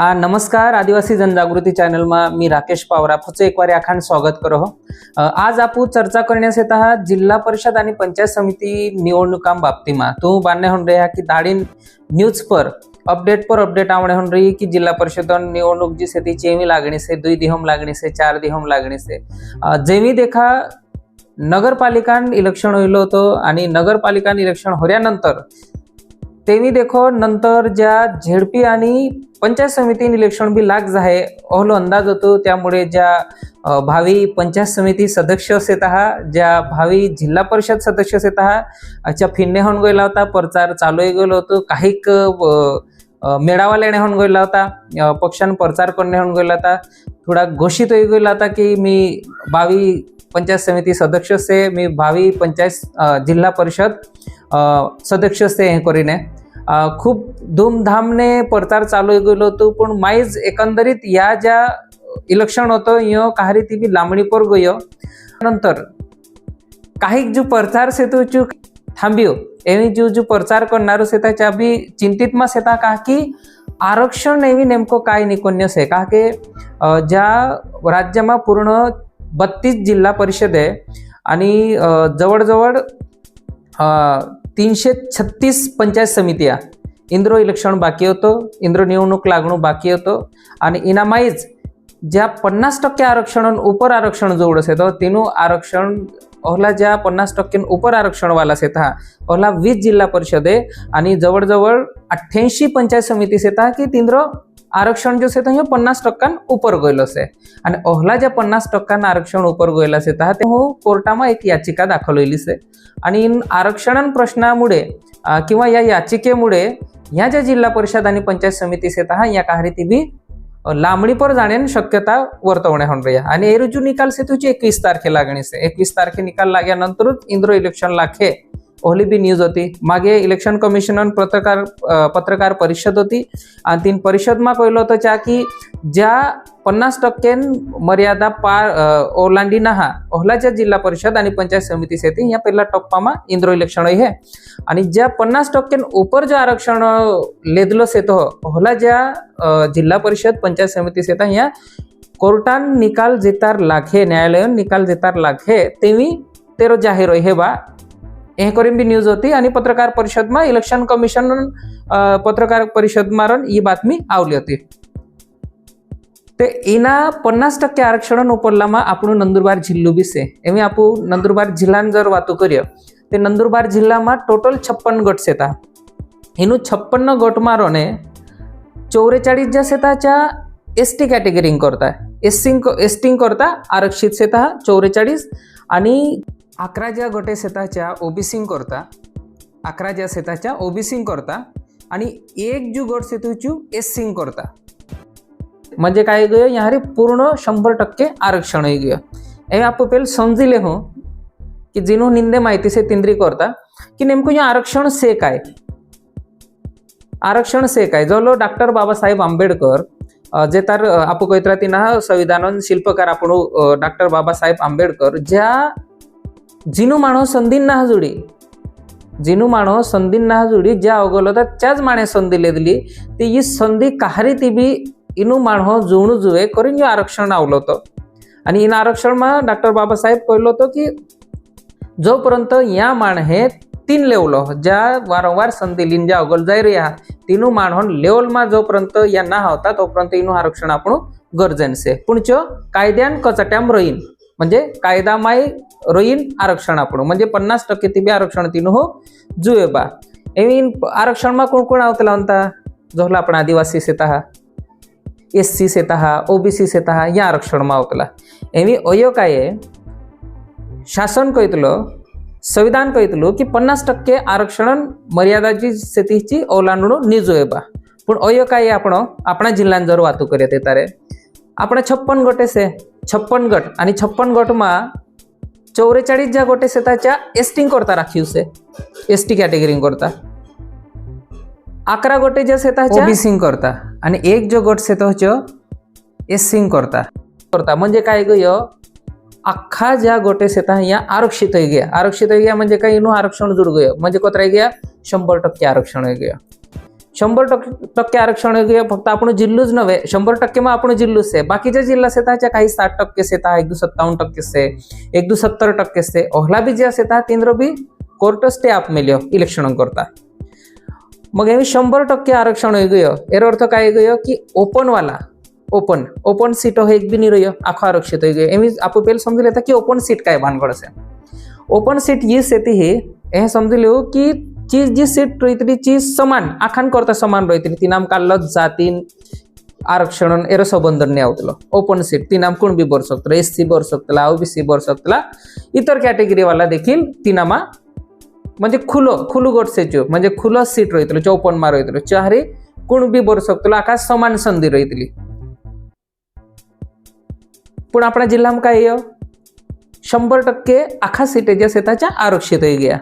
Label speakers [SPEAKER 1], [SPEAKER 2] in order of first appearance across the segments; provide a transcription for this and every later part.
[SPEAKER 1] नमस्कार आदिवासी जनजागृती જનજાગૃતિ ચેનલમાં મી રાકેશ પાવરા ફુચે એકવાર स्वागत करो हो. आज आपू चर्चा करण्यास येत आहात जिल्हा परिषद आणि पंचायत समिती निवडणुकांबाबतीत तू बांधणे होऊन रही की दाडीन न्यूज पर अपडेट पर अपडेट आवडे होऊन रही की जिल्हा परिषद निवडणूक जी सेती चेमी चेवी लागणी से दुई दिहम लागणी से चार दिहम लागणी से. जेवी देखा नगरपालिका इलेक्शन होईल होतं आणि नगरपालिका इलेक्शन होल्यानंतर तेवी देखो नंतर ज्या झेडपी आणि पंचायत समिती इलेक्शन बी लाग आहे अहलो अंदाज होतो. त्यामुळे ज्या भावी पंचायत समिती सदस्य असेत आहात ज्या भावी जिल्हा परिषद सदस्य असेत आहात अच्छा फिरणे होऊन गेला होता प्रचार चालू गेलो होतो काही मेळावा लेणे होऊन गेला होता पक्षान प्रचार करणे होऊन गेला होता थोडा घोषित होई गेला होता की मी भावी पंचायत समिती सदस्य से मी भावी पंचायत जिल्हा परिषद सदस्य से हे करीने. खूप धूमधामने प्रचार चालू गेलो होतो पण माईज एकंदरीत या ज्या इलेक्शन होतं ह्यो काही ती बी लांबणी पर गयो नंतर काही जो प्रचार सेतूची थांबियो एवी जो जो प्रचार करणारो से त्याच्या बी चिंतित मा सेता का की आरक्षण एवी नेमकं काय निकोन्य से का की ज्या राज्यमा पूर्ण बत्तीस जिल्हा परिषद आहे आणि जवळजवळ तीनशे छत्तीस पंचायत समित्या इंद्रो इलेक्शन बाकी होतं इंद्रो निवडणूक लागणं बाकी होतं आणि इनामाईज ज्या पन्नास टक्के आरक्षण उपर आरक्षण जोडस येतं तिनू आरक्षण ओहला ज्या पन्नास टक्के उपर आरक्षणवाला सेता ओहला वीस जिल्हा परिषदे आणि जवळजवळ अठ्ठ्याऐंशी पंचायत समिती सेता की तिंद्र आरक्षण जो सेता हे पन्नास टक्क्यां उपर गोयलो से आणि ओहला ज्या पन्नास टक्कान आरक्षण उपर गोयला सेता ते हो कोर्टामा एक याचिका दाखल होईली से आणि इन आरक्षण प्रश्नामुळे किंवा या याचिकेमुळे ह्या ज्या जिल्हा परिषद आणि पंचायत समिती सेता हा या काही ती बी लांबणी पर शक्यता वर्तवणे होणार रही आणि एरुजू निकाल से तुझी एकवीस तारखे लागणी से एकवीस तारखे निकाल लागल्यानंतरच इंद्रो इलेक्शन लाखे ओहली बी न्यूज होती. मागे इलेक्शन कमिशन पत्रकार पत्रकार परिषद होती. आणि तीन परिषदमा कळलं होतं च्या की ज्या पन्नास टक्के मर्यादा पार अ, ओलांडी नहा ओहलाच्या जिल्हा परिषद आणि पंचायत समिती सेती या पहिला टप्पामा इंद्रो इलेक्शन आहे आणि ज्या पन्नास टक्के उपर जो आरक्षण लेदलो सेतो ओहला ज्या जिल्हा परिषद पंचायत समिती सेता या कोर्टान निकाल जेतार लाखे न्यायालयन निकाल जेतार लाखे तेवी तेरो जाहीर हे बा. એહકોરીમ બી ન્યૂઝ હતી અને પત્રકાર પરિષદમાં ઇલેક્શન કમિશન પત્રકાર પરિષદમાં એ બાતમી આવલી હતી તે એના પન્નાસ ટકે આરક્ષણનો પલ્લામાં આપણું નંદુરબાર જિલ્લો બી છે એમ આપણું નંદુરબાર જિલ્લાની જર વાતો કરીએ તે નંદુરબાર જિલ્લામાં ટોટલ છપ્પન ગટ છે તા એનું છપ્પન ગટમારોને ચૌરેચાળીસ જ્યાં સેતા તા एसटी कॅटेगरींग करता एससिंग एसटींग करता आरक्षित शेता चौवेचाळीस आणि अकरा ज्या गटे शेताच्या ओबीसिंग करता अकराच्या शेताच्या ओबीसिंग करता आणि एक जू गट सेतूच्यू एस सिंग करता. म्हणजे काय गयो? ह्यारी पूर्ण शंभर टक्के आरक्षण होई गयो. हे आप पेल समजिले हो की जिनो निंदे माहिती से तिंद्री करता की नेमकं या आरक्षण से काय? आरक्षण से काय? जो डॉक्टर बाबासाहेब आंबेडकर जे तर आपू आपण तिना संविधान शिल्पकार आपण डॉक्टर बाबासाहेब आंबेडकर ज्या जिनू माणो संधीन ना जिनू माणो संधीन ना जोडी ज्या अवगलता त्याच माणे संधी लेदली ती ही संधी काहारी ती बी इनू माणो जुळणू जुवे करून हे आरक्षण आवलं होतं. आणि इन आरक्षण मा डॉक्टर बाबासाहेब पहिलं होतो की जोपर्यंत या माणहे तीन लेवलो ज्या वारंवार संधी लिंजा अगोल जाय रे तिनू तीनू लेवल मा जोपर्यंत या ना होता तोपर्यंत इनू आरक्षण आपण गरजेन से. पुणच्यो कायद्यान कचट्याम रहीन. म्हणजे कायदा कायदामाय रोईन आरक्षण आपण म्हणजे पन्नास टक्के ती बी आरक्षण तिनू हो जुवे बा. एवीन आरक्षणमा कोण कोण आवतला म्हणता? जोहला आपण आदिवासी सेता हा एस सी सेता हा ओबीसी सेता हा या आरक्षणमा आवतला. एवी अयो काय शासन कळतलं संविधान कहतलो की पन्नास टक्के आरक्षण मर्यादाची स्थितीची ओलांडणं निजोय बा. पण अयो काय आहे आपण आपणा जिल्ह्यात जर वाहतूक करीत येता रे. आपण छप्पन गट से छप्पन गट. आणि छप्पन ज्या गोटे से त्याच्या एसटिंग करता राखीव से एस टी कॅटेगरींग करता. अकरा गोटे जे से त्याच्या ओबीसिंग करता. आणि एक जो गट से तो एससिंग करता. करता. म्हणजे काय ग ह्यो अख्खा ज्या गोटे सेता या आरक्षित होई गया. आरक्षित होई गया म्हणजे काय? इनू आरक्षण जुड गयो. म्हणजे कोत्रा गया? शंभर टक्के आरक्षण होई गया. शंभर टक्के आरक्षण योग्य फक्त आपण जिल्लूच नव्हे शंभर टक्के मग आपण जिल्लूच आहे. बाकीच्या जिल्हा सेताच्या काही साठ टक्के सेता एक दू सत्तावन्न टक्के से एक दू सत्तर टक्के से ओहला बी जे सेता तीन बी कोर्ट स्टे आप मेल्यो इलेक्शन करता. मग हे शंभर टक्के आरक्षण योग्य एर अर्थ काय गयो की ओपन वाला ओपन ओपन सीट हो एक बी नहीं रह्यो आखो आरक्षित हो गयो. एमी आपको पहले समझ लेता कि ओपन सीट काय भानगड से ओपन सीट ये सेती हे हे समझ लो हो की चीज जी सीट रही चीज समान आखान करता समान रही ती नाम काढलं जातीन आरक्षण एर संबंध नहीं आवतलो ओपन सीट तिनाम कोण बी बर सकतला एस सी भर सकतला ओबीसी भर सकतला इतर कॅटेगरीवाला देखील तिनामा म्हणजे खुलो खुलू गोट सेचो म्हणजे खुलो सीट रहितलो चौपन मा रहितलो. चारी कोण बी बर शकतलो आका समान संधी रहितली. पण आपल्या जिल्ह्यात काय शंभर टक्के आखा सीटे ज्या सेताच्या आरक्षित होई गया.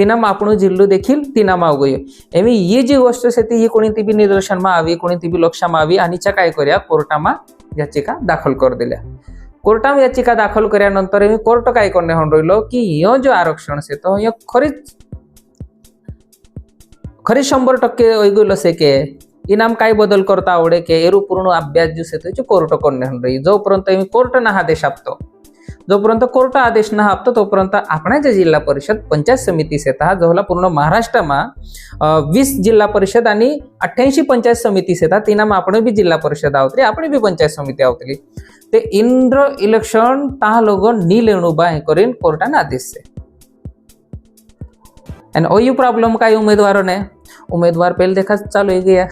[SPEAKER 1] तिनाम आपण जिल्लो देखील तिनामा अवगयो एमी ही जी गोष्ट से ती ही कोणी ती बी निदर्शनमा आवी कोणी ती बी लक्षामा आवी आणि च्या काय करूया? कोर्टामा याचिका दाखल कर दिल्या. कोर्टाम याचिका दाखल केल्यानंतर मी कोर्ट काय करणे होऊन राहिलो की ह्यो जो आरक्षण से तो ह्यो खरीच खरी शंभर टक्के ऐगुलो से के इनाम काय बदल करता आवडे के एरू पूर्ण अभ्यास जो से तो कोर्ट करणे होऊन राही जोपर्यंत मी कोर्ट ना आदेश आपतो जोपर्यंत कोर्ट आदेश न आपतो तोपर्यंत आपणाच्या जिल्हा परिषद पंचायत समिती सेता जवळ पूर्ण महाराष्ट्रमा अं, वीस जिल्हा परिषद आणि अठ्ठ्याऐंशी पंचायत समिती सेता तिनामा आपण बी जिल्हा परिषद आवतली आपण बी पंचायत समिती आवतली. ते इंद्र इलेक्शन ता लोग नी लेणुबा हे करीन कोर्टाने आदेश से. आणि ओयू प्रॉब्लेम काय उमेदवारों ने उमेदवार पहले देखा चालू ही गया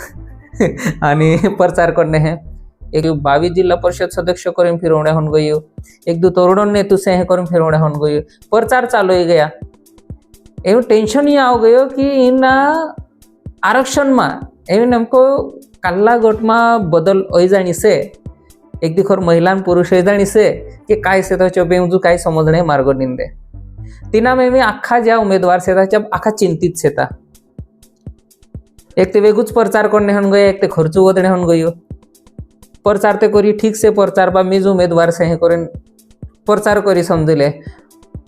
[SPEAKER 1] आणि प्रचार करणे हे. एक बावीस जिल्हा परिषद सदस्य करून फिरवणे होऊन गयो एक दो तरुण नेतू से हे करून फिरवणे होऊन गयो प्रचार चालू ही गया એવું ટેન્શન ઈ આવ ગયો કે એના આરક્ષણમાં એવી નેમકો કાલ્લા ગટમાં બદલ અજાણી છે એક દીખર મહિલા અને પુરુષ અજાણી છે કે काय છે તો બેઉજુ काय समजणे मार्ग निंदे तिना मी आखा ज्या उमेदवार से त्या आखा चिंतित सेता एक ते वेगूच प्रचार करणे होऊन गयो एक ते खर्च वदणे होऊन गयो प्रचार ते करी ठीक से प्रचार बा मीज उमेदवार से हे करून प्रचार करी समजले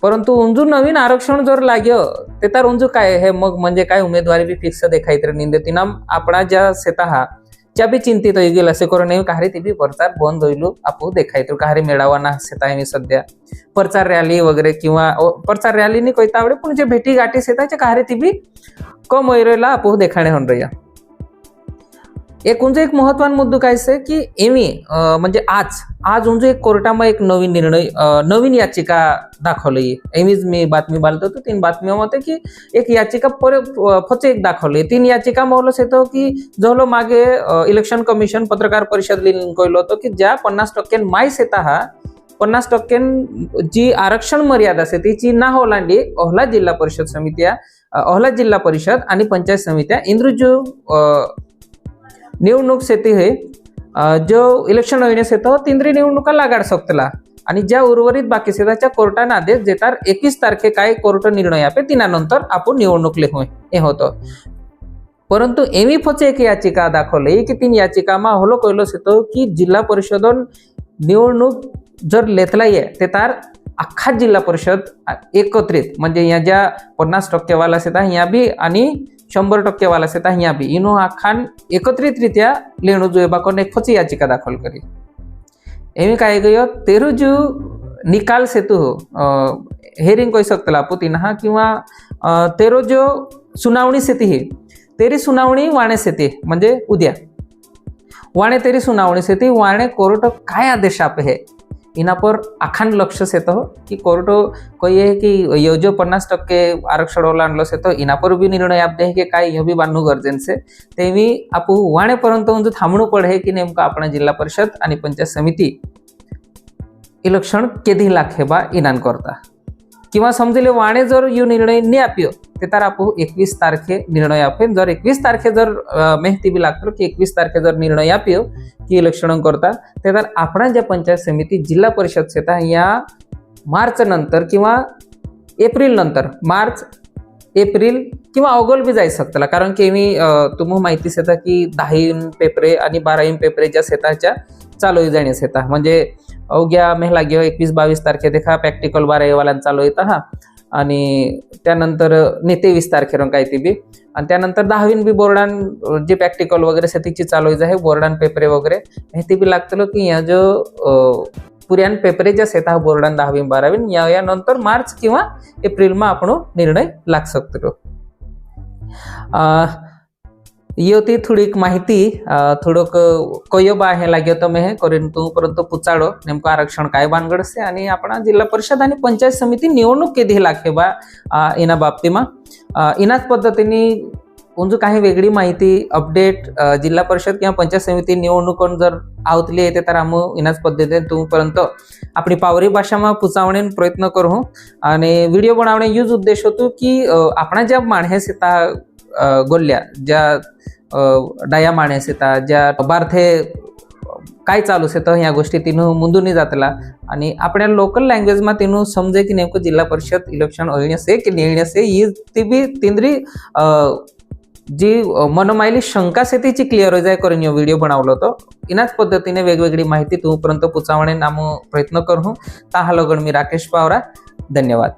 [SPEAKER 1] परंतु उंजू नवीन आरक्षण जर लाग्यो ते तर उंजू काय हे मग म्हणजे काय उमेदवारी बी फिक्स देखायत रे निंदे तिना आपणा ज्या सेता हा त्या बी चिंतित होई गेल असे करून हे काहीरी ती बी प्रचार बंद होईल आपू देखायतो काहारी मेळावा ना सेता मी सध्या प्रचार रॅली वगैरे किंवा प्रचार रॅली नाही कोयता आवडे पण जे भेटी गाठी सेताचे काहीरी ती बी कम होईरेला आपू देखाणे होऊन रह्या एक उंच एक महत्वान मुद्दा काय से की एमी म्हणजे आज आज उंजो एक कोर्टामध्ये एक नवीन निर्णय नवीन याचिका दाखवली. एमीज मी बातमी बालतो तो तीन बातमी होते की एक याचिका पर फक्त एक दाखवली. तीन याचिका मोहलस येतो की जवळ मागे इलेक्शन कमिशन पत्रकार परिषद लिहून कळलं होतं की ज्या पन्नास टक्के मायस येता हा पन्नास टक्क्यां जी आरक्षण मर्यादा असते तिची ना ओलांडी अहला जिल्हा परिषद समित्या अहला जिल्हा परिषद आणि पंचायत समित्या इंद्रजू निवडणूक शेती हे जो इलेक्शन होण्यास येतो तिंद्री निवडणुका लागाड सकतला आणि ज्या उर्वरित बाकी से कोर्टाने आदेश देतात एकवीस तारखे काय कोर्ट निर्णय आपे तिनानंतर आपण निवडणूक लिहू हे होतं. परंतु एमी फचे एक याचिका दाखवली की तीन याचिकामा होलो कळलोच येतो की जिल्हा परिषदन निवडणूक जर लेतला ये ते तार अख्खा जिल्हा परिषद एकत्रित म्हणजे या ज्या पन्नास टक्केवाला सेता ह्या बी आणि शंभर टक्केवाला सेता ह्या बी इनो आखान लेणु जो जुएबाकोन एक फची याचिका दाखल करी. एमी काय गयो तेरू जो निकाल सेतु हो. हेरिंग कही सकतला आपू हा किंवा तेरो जो सुनावणी सेती ही. तेरी सुनावणी वाणे सेती म्हणजे उद्या. वाणे तेरी सुनावणी सेती वाणे कोर्ट काय आदेश आपे है? इना पर आखान लक्ष से तो कि कोर्ट कोई है कि यो जो पन्नास टक्के आरक्षण ओलांडलो से तो इना पर भी निर्णय आप दे की काय ह्यो बी बांधणं गरजेचं. ते मी आपू वाणेपर्यंत म्हणजे थांबणं पडे की नेमकं आपण जिल्हा परिषद आणि पंचायत समिती इलेक्शन केदी लाखेबा इनान करता. किंवा समजले वाणे जर यो निर्णय नाही ते तर आपू एकवीस तारखे निर्णय आपे जर एकवीस तारखे जर अं, मेहती बी लागतो की एकवीस तारखे जर निर्णय आप्यो की इलेक्शन करता ते तर आपणा ज्या पंचायत समिती जिल्हा परिषद सेता या मार्च नंतर किंवा एप्रिल नंतर मार्च एप्रिल किंवा ऑगस्ट बी जाय सकतला कारण की मी तुम्हाला माहितीच येता की दहा दहाईन पेपरे आणि बाराईन पेपरे ज्या शेताच्या चालू जाण्यास येता म्हणजे अवघ्या मेहला घेऊ एकवीस बावीस तारखे देखा प्रॅक्टिकल बारावीवाल्यांना चालू येतं हा. आणि त्यानंतर ने तेवीस तारखेर काय ती बी. आणि त्यानंतर दहावीन बी बोर्डान जे प्रॅक्टिकल वगैरे सतीची चालू आहे बोर्डान पेपरे वगैरे हे ते बी लागतलो की ह्या जो પૂર્યાન पेपरे जे તા बोर्डान दहावी बारावी यानंतर मार्च किंवा એપ્રિલમાં આપણો निर्णय લાગ શકતો ही होती थोडीक माहिती थोडंक कयब आहे लाग्यो मेहे करेन तू परत पुचाडो नेमकं आरक्षण काय बानगड असे आणि आपण जिल्हा परिषद आणि पंचायत समिती निवडणूक केली लाखे बा इना बाबतीमा. इनाच पद्धतीने कोणतं काही वेगळी माहिती अपडेट जिल्हा परिषद किंवा पंचायत समिती निवडणूक जर आवतली येते तर आम्ही इनाच पद्धतीने तुम्हीपर्यंत આપણી પાવરી ભાષામાં पुचावणे प्रयत्न करू. आणि व्हिडिओ बनवणे यूज उद्देश होतो की आपण ज्या माणस येतात ગોલ્યા ज्या ડાયા माणस येतात ज्या बार्थे काय चालूच येतं ह्या गोष्टी तिनं मुंदून जातला. आणि आपल्या लोकल लँग्वेजमा तिनं समजे की नेमकं जिल्हा परिषद इलेक्शन होईन असे की नेईन असे ही ती बी तिंद्री जी अ, मनमायली शंका છે क्लिअर हो जाय करून व्हिडिओ बनवलो होतो. इनाच पद्धतीने वेगवेगळी माहिती तुमपर्यंत पुचावणे नाम प्रयत्न करू ता लगन मी राकेश पावरा. धन्यवाद.